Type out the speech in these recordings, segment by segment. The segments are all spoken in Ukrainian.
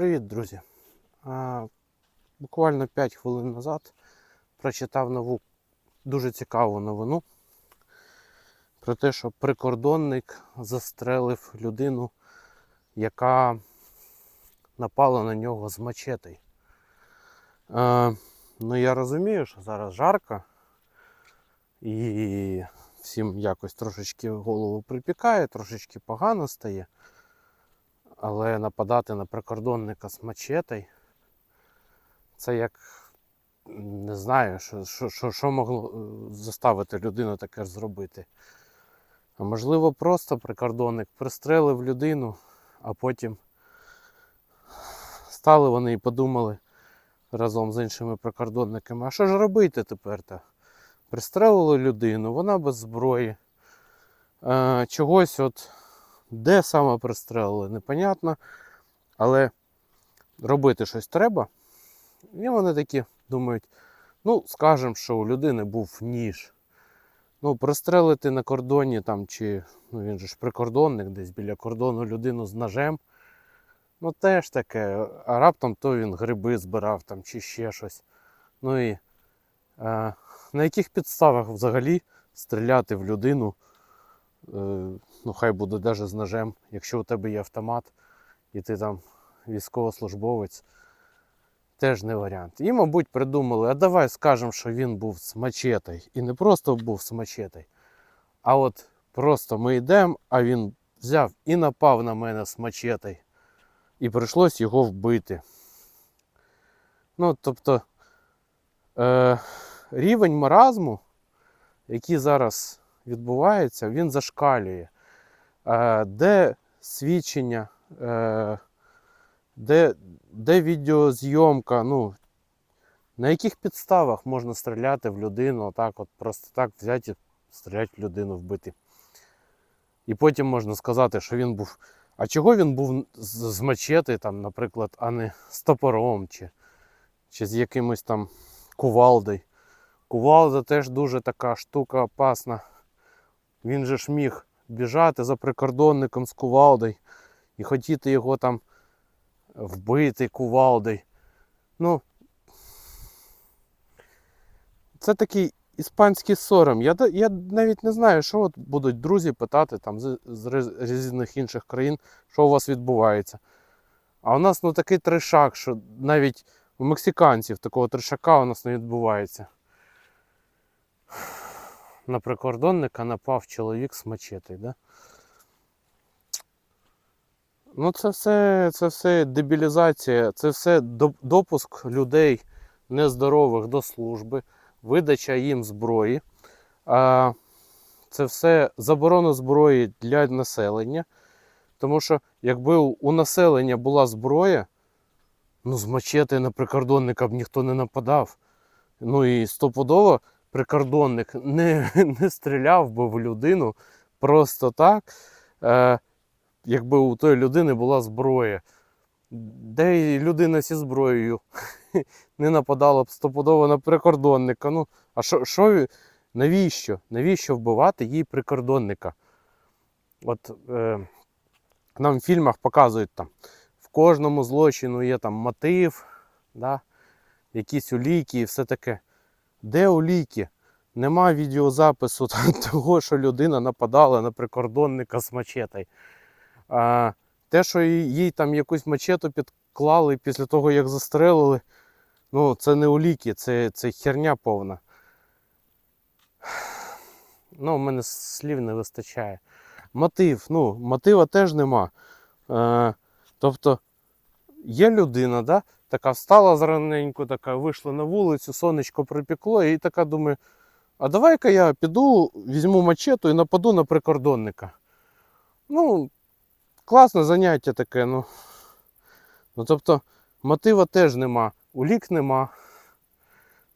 Привіт, друзі. Буквально 5 хвилин назад прочитав нову дуже цікаву новину про те, що прикордонник застрелив людину, яка напала на нього з мачетою. А, ну, я розумію, що зараз жарко і всім якось трошечки голову припікає, трошечки погано стає. Але нападати на прикордонника з мачетою, це як не знаю, що, що, що, що могло е, заставити людину таке ж зробити. А можливо, просто прикордонник пристрелив людину, а потім стали вони і подумали разом з іншими прикордонниками, а що ж робити тепер-то? Пристрелили людину, вона без зброї. Е, чогось от де саме пристрелили, непонятно. Але робити щось треба. І вони такі думають, ну, скажемо, що у людини був ніж. Ну, пристрелити на кордоні там, чи ну, він же ж прикордонник, десь біля кордону людину з ножем. Ну, теж таке, а раптом то він гриби збирав там чи ще щось. Ну і е, на яких підставах взагалі стріляти в людину? Е, ну хай буде навіть з ножем, якщо у тебе є автомат і ти там військовослужбовець, теж не варіант. І, мабуть, придумали, а давай скажемо, що він був з мачетою. І не просто був з мачетою, а от просто ми йдемо, а він взяв і напав на мене з мачетою. І прийшлось його вбити. Ну, тобто е, рівень маразму, який зараз відбувається, він зашкалює. Е, Де свідчення, е, де, де відеозйомка, ну, на яких підставах можна стріляти в людину, так от просто так взяти, стріляти в людину, вбити. І потім можна сказати, що він був. А чого він був з мачети, там, наприклад, а не з топором, чи, чи з якимось там кувалдою. Кувалда теж дуже така штука опасна. Він же ж міг біжати за прикордонником з кувалдою і хотіти його там вбити кувалдою. Ну, це такий іспанський сором. Я, я навіть не знаю, що от будуть друзі питати там з, з різних інших країн, що у вас відбувається. А у нас ну такий трешак, що навіть у мексиканців такого трешака у нас не відбувається. На прикордонника напав чоловік з мачетою, да? Ну, це все, це все дебілізація, це все допуск людей нездорових до служби, видача їм зброї. А, це все заборона зброї для населення. Тому що якби у населення була зброя, ну з мачети на прикордонника б ніхто не нападав. Ну і стопудово прикордонник не, не стріляв би в людину просто так, е, якби у тої людини була зброя. Де людина зі зброєю не нападала б стопудово на прикордонника. Ну, а що, що навіщо? Навіщо вбивати їй прикордонника? От е, нам в фільмах показують там, в кожному злочину є там мотив, да, якісь уліки і все таке. Де уліки? Нема відеозапису того, що людина нападала на прикордонника з мачетою. А, те, що їй там якусь мачету підклали після того, як застрелили, ну це не уліки, це, це херня повна. Ну, у мене слів не вистачає. Мотив, ну, мотива теж нема. Е, тобто, є людина, да, така встала зраненько, така вийшла на вулицю, сонечко припекло, і така думає, а давай-ка я піду, візьму мачету і нападу на прикордонника. Ну, класне заняття таке, ну. Ну, тобто, мотива теж нема, улік нема,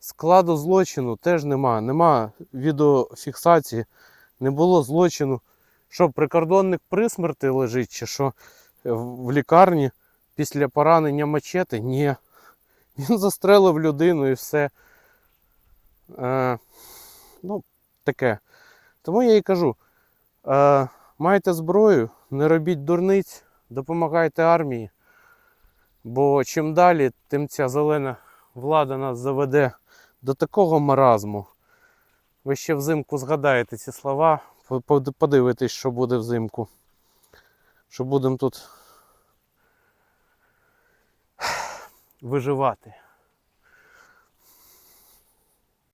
складу злочину теж нема, нема відеофіксації, не було злочину. Що, прикордонник при смерті лежить, чи що в лікарні після поранення мачети? Ні. Він застрелив людину і все. Е, ну, таке. Тому я і кажу: е, майте зброю, не робіть дурниць, допомагайте армії. Бо чим далі, тим ця зелена влада нас заведе до такого маразму. Ви ще взимку згадаєте ці слова, по- по- подивитесь, що буде взимку. Що будемо тут виживати.